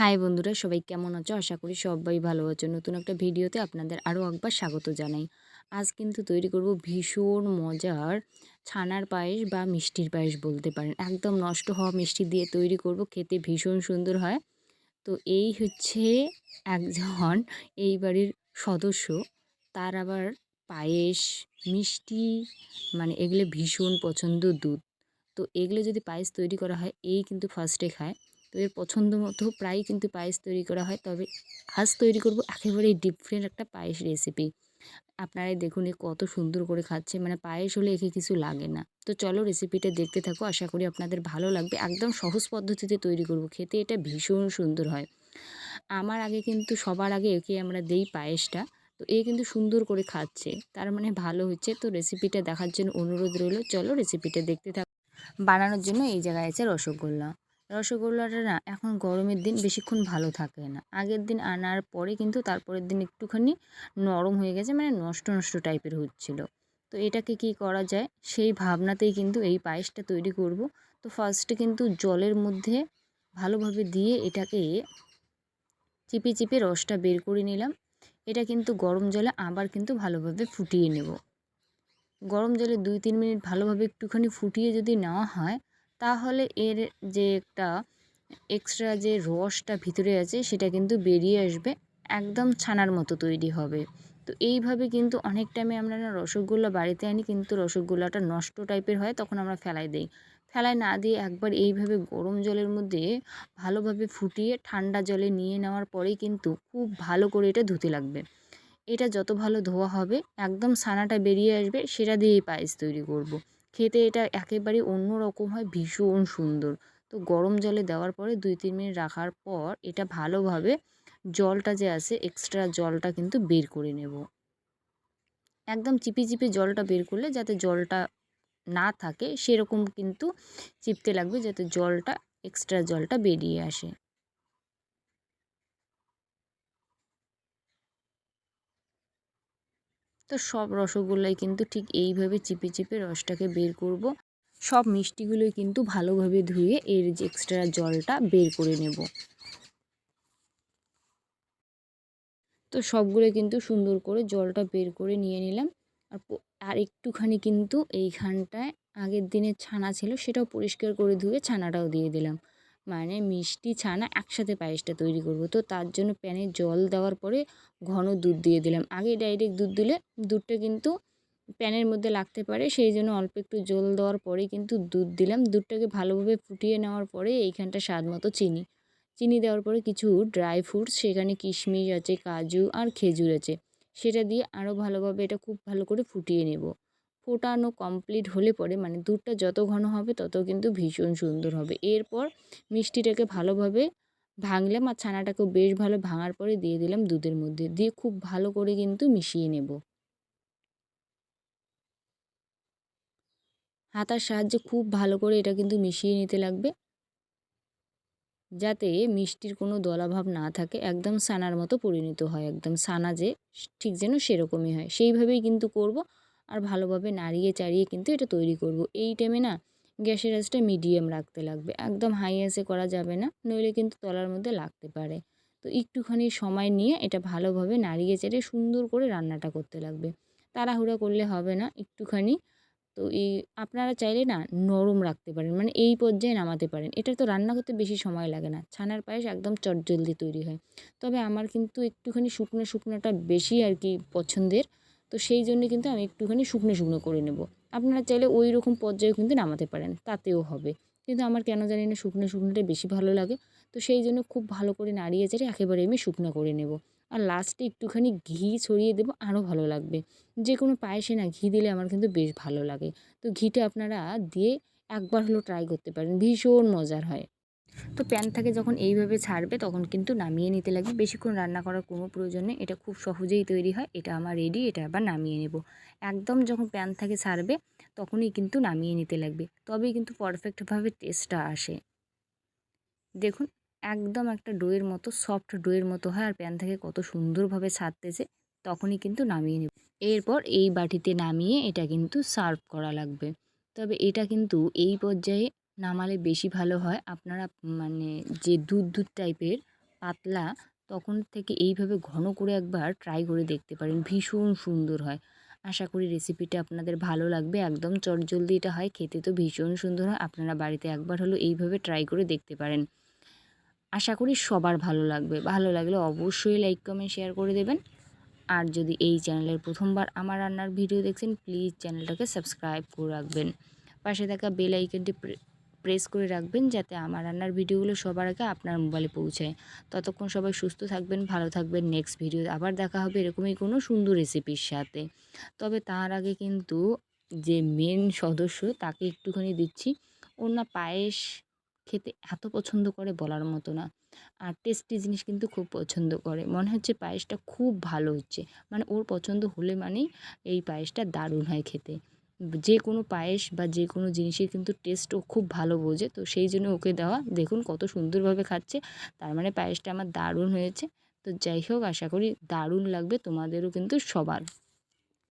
High বন্ধুরা, সবাই কেমন আছো? আশা করি সবাই ভালো আছো। নতুন একটা ভিডিওতে আপনাদের আরও একবার স্বাগত জানাই। আজ কিন্তু তৈরি করব ভীষণ মজার ছানার পায়েস বা মিষ্টির পায়েস বলতে পারেন। একদম নষ্ট হওয়া মিষ্টি দিয়ে তৈরি করব, খেতে ভীষণ সুন্দর হয়। তো এই হচ্ছে একজন, এই বাড়ির সদস্য। তার আবার পায়েস, মিষ্টি মানে এগুলো ভীষণ পছন্দ দুধ। তো এগুলো যদি পায়েস তৈরি করা হয়, এই কিন্তু ফার্স্টে খায়। তো এর পছন্দ মতো প্রায়ই কিন্তু পায়েস তৈরি করা হয়। তবে আজ তৈরি করব একেবারেই ডিফারেন্ট একটা পায়েস রেসিপি আপনারাই দেখুন এ কত সুন্দর করে খাচ্ছে। মানে পায়েস হলে একে কিছু লাগে না। তো চলো রেসিপিটা দেখতে থাকো। আশা করি আপনাদের ভালো লাগবে। একদম সহজ পদ্ধতিতে তৈরি করব। খেতে এটা ভীষণ সুন্দর হয়। আমার আগে কিন্তু সবার আগে একে আমরা দেই পায়েসটা। তো এ কিন্তু সুন্দর করে খাচ্ছে। তার মানে ভালো হচ্ছে। তো রেসিপিটা দেখার জন্য অনুরোধ রইল। চলো রেসিপিটা দেখতে থাকো বানানোর জন্য এই জায়গায় আছে রসগোল্লা। রসগোল্লাটা না এখন গরমের দিন বেশিক্ষণ ভালো থাকে না। আগের দিন আনার পরে কিন্তু তারপরের দিন একটুখানি নরম হয়ে গেছে মানে নষ্ট নষ্ট টাইপের হচ্ছিল। তো এটাকে কি করা যায়? সেই ভাবনাতেই কিন্তু এই পায়েসটা তৈরি করব। তো ফার্স্টে কিন্তু জলের মধ্যে ভালোভাবে দিয়ে এটাকে চিপে চিপে রসটা বের করে নিলাম। এটা কিন্তু গরম জলে আবার কিন্তু ভালোভাবে ফুটিয়ে নেব। গরম জলে দুই তিন মিনিট ভালোভাবে একটুখানি ফুটিয়ে যদি নেওয়া হয় তাহলে এর যে একটা এক্সট্রা যে রসটা ভিতরে আছে, সেটা কিন্তু বেরিয়ে আসবে, একদম ছানার মতো তৈরি হবে। তো এইভাবে কিন্তু অনেক টাইমে আমরা না রসগোল্লা বাড়িতে আনি, কিন্তু রসগোল্লাটা নষ্ট টাইপের হয়, তখন আমরা ফেলাই দিই। ফেলায় না দিয়ে একবার এইভাবে গরম জলের মধ্যে ভালোভাবে ফুটিয়ে ঠান্ডা জলে নিয়ে নেওয়ার পরেই কিন্তু খুব ভালো করে এটা ধুতে লাগবে। এটা যত ভালো ধোয়া হবে, একদম ছানাটা বেরিয়ে আসবে, সেটা দিয়েই পায়েস তৈরি করব। খেতে এটা একেবারে অন্য রকম হয়, ভীষণ সুন্দর। তো গরম জলে দেওয়ার পরে দুই, তিন মিনিট রাখার পর এটা ভালোভাবে জলটা যে আছে এক্সট্রা জলটা কিন্তু বের করে নেব। একদম চিপি চিপি জলটা বের করলে যাতে জলটা না থাকে, সেরকম কিন্তু চিপতে লাগবে যাতে জলটা এক্সট্রা জলটা বেরিয়ে আসে। তো সব রসগোল্লাই কিন্তু ঠিক এইভাবে চিপে চিপে রসটাকে বের করব। সব মিষ্টিগুলোই কিন্তু ভালোভাবে ধুয়ে এর যে এক্সট্রা জলটা বের করে নেব। তো সবগুলো কিন্তু সুন্দর করে জলটা বের করে নিয়ে নিলাম। আর আর একটুখানি কিন্তু এইখানটায় আগের দিনের ছানা ছিল সেটাও পরিষ্কার করে ধুয়ে ছানাটাও দিয়ে দিলাম। মানে মিষ্টি ছানা একসাথে পায়েসটা তৈরি করব। তো তার জন্য প্যানে জল দেওয়ার পরে ঘন দুধ দিয়ে দিলাম। আগে ডাইরেক্ট দুধ দিলে দুধটা কিন্তু প্যানের মধ্যে লাগতে পারে, সেই জন্য অল্প একটু জল দেওয়ার পরে কিন্তু দুধ দিলাম। দুধটাকে ভালোভাবে ফুটিয়ে নেওয়ার পরে এইখানটা স্বাদ মতো চিনি। চিনি দেওয়ার পরে কিছু ড্রাই ফ্রুটস সেখানে কিশমিশ আছে, কাজু আর খেজুর আছে। সেটা দিয়ে আরও ভালোভাবে এটা খুব ভালো করে ফুটিয়ে নেব। ফোটানো কমপ্লিট হলে পরে মানে দুধটা যত ঘন হবে তত কিন্তু ভীষণ সুন্দর হবে। এরপর মিষ্টিটাকে ভালোভাবে ভাঙলাম আর ছানাটাকেও বেশ ভালো ভাঙার পরে দিয়ে দিলাম দুধের মধ্যে। দিয়ে খুব ভালো করে কিন্তু মিশিয়ে নেব। হাতার সাহায্যে খুব ভালো করে এটা কিন্তু মিশিয়ে নিতে লাগবে। যাতে মিষ্টির কোনো দলাভাব না থাকে, একদম সানার মতো পরিণত হয়, একদম সানা যে ঠিক যেন সেরকমই হয়। সেইভাবেই কিন্তু করব। আর ভালোভাবে নাড়িয়ে চাড়িয়ে কিন্তু এটা তৈরি করব। এই টাইমে না গ্যাসের আঁচটা মিডিয়াম রাখতে লাগবে। একদম হাই আঁচে করা যাবে না, নইলে কিন্তু তলার মধ্যে লাগতে পারে। তো একটুখানি সময় নিয়ে এটা ভালোভাবে নাড়িয়ে চাড়িয়ে সুন্দর করে রান্নাটা করতে লাগবে। তাড়াহুড়া করলে হবে না একটুখানি। তো এই আপনারা চাইলে না নরম রাখতে পারেন মানে এই পর্যায়ে নামাতে পারেন। এটা তো রান্না করতে বেশি সময় লাগে না। ছানার পায়েস একদম চটজলদি তৈরি হয়। তবে আমার কিন্তু একটুখানি শুকনো শুকনোটা বেশি আর কি পছন্দের। তো সেই জন্য কিন্তু আমি একটুখানি শুকনো শুকনো করে নেব। আপনারা চাইলে ওই রকম পর্যায়েও কিন্তু নামাতে পারেন, তাতেও হবে। কিন্তু আমার কেন জানি না শুকনো শুকনোটা বেশি ভালো লাগে। তো সেই জন্য খুব ভালো করে নাড়িয়ে চাড়িয়ে একেবারে আমি শুকনো করে নেব। আর লাস্টে একটুখানি ঘি ছড়িয়ে দেবো, আরও ভালো লাগবে। যে কোনো পায়েসে না ঘি দিলে আমার কিন্তু বেশ ভালো লাগে। তো ঘিটা আপনারা দিয়ে একবার হলেও ট্রাই করতে পারেন, ভীষণ মজার হয়। তো প্যান থেকে যখন এইভাবে ছাড়বে তখন কিন্তু নামিয়ে নিতে লাগবে। বেশিক্ষণ রান্না করার কোনো প্রয়োজন নেই। এটা খুব সহজেই তৈরি হয়। এটা আমার রেডি এটা আবার নামিয়ে নেব। একদম যখন প্যান থেকে ছাড়বে তখনই কিন্তু নামিয়ে নিতে লাগবে। তবেই কিন্তু পারফেক্টভাবে টেস্টটা আসে। দেখুন, একদম একটা ডোয়ের মতো সফট ডোয়ের মতো হয় আর প্যান থেকে কত সুন্দরভাবে ছাড়তেছে তখনই কিন্তু নামিয়ে নেব। এরপর এই বাটিতে নামিয়ে এটা কিন্তু সার্ভ করা লাগবে। তবে এটা কিন্তু এই পর্যায়ে নামালে বেশি ভালো হয়। আপনারা মানে যে দুধ দুধ টাইপের পাতলা, তখন থেকে এইভাবে ঘন করে একবার ট্রাই করে দেখতে পারেন। ভীষণ সুন্দর হয়। আশা করি রেসিপিটা আপনাদের ভালো লাগবে। একদম চটজলদি এটা হয়। খেতে তো ভীষণ সুন্দর হয়। আপনারা বাড়িতে একবার হলো এইভাবে ট্রাই করে দেখতে পারেন। আশা করি সবার ভালো লাগবে। ভালো লাগলে অবশ্যই লাইক কমেন্ট শেয়ার করে দেবেন। আর যদি এই চ্যানেলের প্রথমবার আমার রান্নার ভিডিও দেখছেন প্লিজ চ্যানেলটাকে সাবস্ক্রাইব করে রাখবেন। পাশে থাকা বেল আইকনটি প্রেস করে রাখবেন যাতে আমার রান্নার ভিডিওগুলো সবার আগে আপনার মোবাইলে পৌঁছায়। ততক্ষণ সবাই সুস্থ থাকবেন, ভালো থাকবেন। নেক্সট ভিডিও আবার দেখা হবে এরকমই কোনো সুন্দর রেসিপির সাথে। তবে তার আগে কিন্তু যে মেন সদস্য তাকে একটুখানি দিচ্ছি। ওর না পায়েস খেতে এত পছন্দ করে বলার মতো না। আর টেস্টি জিনিস কিন্তু খুব পছন্দ করে। মনে হচ্ছে পায়েসটা খুব ভালো হচ্ছে। মানে ওর পছন্দ হলে মানেই এই পায়েসটা দারুণ হয় খেতে। যে কোনো পায়েস বা যে কোনো জিনিসের কিন্তু টেস্ট ও খুব ভালো বোঝে। তো সেই জন্য ওকে দেওয়া, দেখুন কত সুন্দরভাবে খাচ্ছে। তার মানে পায়েসটা আমার দারুণ হয়েছে। তো যাই হোক, আশা করি দারুণ লাগবে তোমাদেরও কিন্তু সবার।